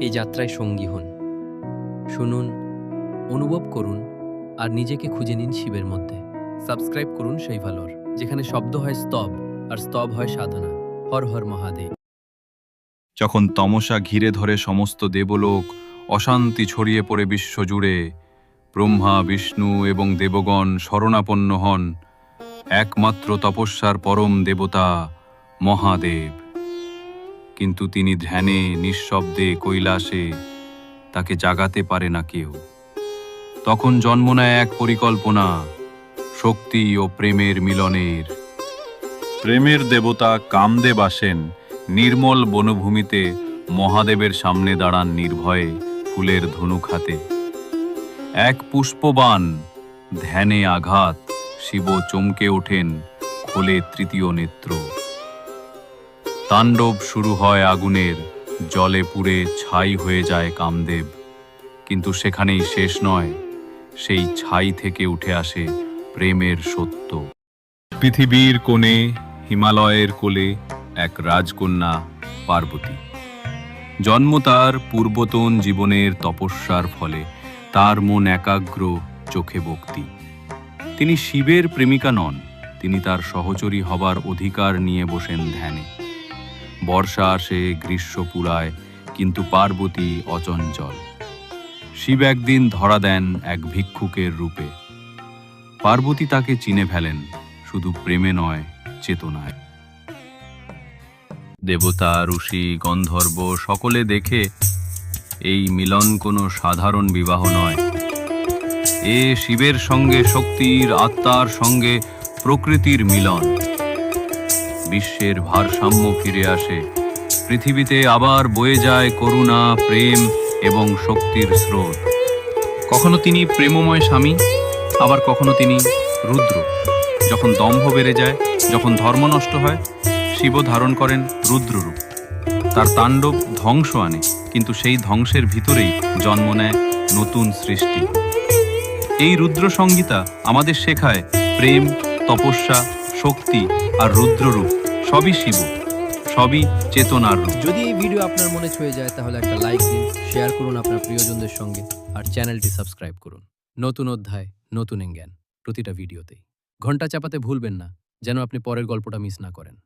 এই যাত্রায় সঙ্গী হন। শুনুন, অনুভব করুন আর নিজেকে খুঁজে নিন শিবের মধ্যে। সাবস্ক্রাইব করুন সেই ভালোর যেখানে শব্দ হয় স্তব আর স্তব হয় সাধনা। হর হর মহাদেব। যখন তমসা ঘিরে ধরে সমস্ত দেবলোক অশান্তি ছড়িয়ে পড়ে বিশ্বজুড়ে, ব্রহ্মা, বিষ্ণু এবং দেবগণ শরণাপন্ন হন, একমাত্র তপস্যার পরম দেবতা মহাদেব। কিন্তু তিনি ধ্যানে, নিঃশব্দে, কৈলাসে তাকে জাগাতে পারে না কেউ। তখন জন্ম নেয় এক পরিকল্পনা, শক্তি ও প্রেমের মিলনের। প্রেমের দেবতা কামদেব আসেন, নির্মল বনভূমিতে মহাদেবের সামনে দাঁড়ান নির্ভয়ে ফুলের ধনুক হাতে। এক পুষ্পবান ধ্যানে আঘাত শিব চমকে ওঠেন খোলে তৃতীয় নেত্র। তাণ্ডব শুরু হয় আগুনের, জলে পুড়ে ছাই হয়ে যায় কামদেব। কিন্তু সেখানেই শেষ নয়, সেই ছাই থেকে উঠে আসে প্রেমের সত্য। পৃথিবীর কোণে, হিমালয়ের কোলে এক রাজকন্যা পার্বতী। জন্ম তার পূর্বতন জীবনের তপস্যার ফলে, তার মন একাগ্র, চোখে ভক্তি। তিনি শিবের প্রেমিকা নন, তিনি তার সহচরী হবার অধিকার নিয়ে বসেন ধ্যানে। বর্ষা আসে, গ্রীষ্ম পুরায়, কিন্তু পার্বতী অচঞ্চল। শিব একদিন ধরা দেন এক ভিক্ষুকের রূপে। পার্বতী তাকে চিনে ফেলেন, শুধু প্রেমে নয়, চেতনায়। দেবতা, ঋষি, গন্ধর্ব সকলে দেখে, এই মিলন কোনো সাধারণ বিবাহ নয়। এ শিবের সঙ্গে, শক্তির আত্মার সঙ্গে প্রকৃতির মিলন। বিশ্বের ভারসাম্য ফিরে আসে। পৃথিবীতে আবার বয়ে যায় করুণা, প্রেম এবং শক্তির স্রোত। কখনো তিনি প্রেমময় স্বামী, আবার কখনো তিনি রুদ্র। যখন দম্ভ বেড়ে যায়, যখন ধর্ম নষ্ট হয়, শিব ধারণ করেন রুদ্ররূপ। তার তাণ্ডব ধ্বংস আনে, কিন্তু সেই ধ্বংসের ভিতরেই জন্ম নেয় নতুন সৃষ্টি। এই রুদ্র সংগীতা আমাদের শেখায় প্রেম, তপস্যা শক্তি আর রুদ্ররূপ, সবই শিব, সবই চেতনার রূপ। যদি এই ভিডিও আপনার মনে ছুঁয়ে যায়, তাহলে একটা লাইক দিন শেয়ার করুন আপনার প্রিয়জনদের সঙ্গে, আর চ্যানেলটি সাবস্ক্রাইব করুন। নতুন অধ্যায়, নতুন জ্ঞান প্রতিটা ভিডিওতেই ঘণ্টা চাপাতে ভুলবেন না, যেন আপনি পরের গল্পটা মিস না করেন।